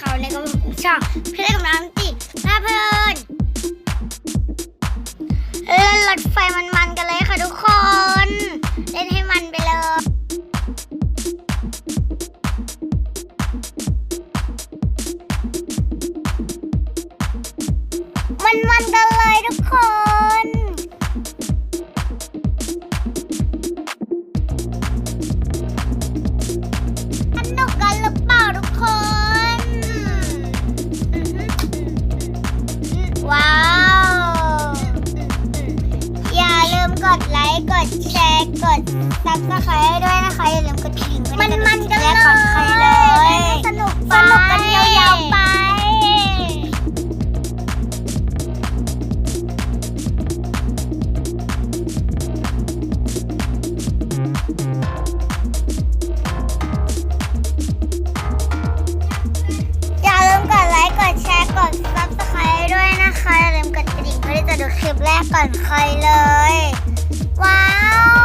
ขาในกช่องเพี่เล็กกับน้ำจิหน้าเพลินเล่นรถไฟมันๆกันเลยค่ะทุกคน เล่นให้มันไปเลยมันๆกันเลยทุกคน ดไลค์กดแชร์กดซับสไครต์ด้วยนะคะอย่าลืมกดกระดิ่งมันมันกันเลยก่อนใครเลย สนุกสนุกกันยาวๆไปอย่าลืมกดไลค์กดแชร์กด subscribe ด้วยนะคะอย่าลืมกดกระดิ่งเพื่อที่จะดูคลิปแรกก่อนใครเลย ว้าว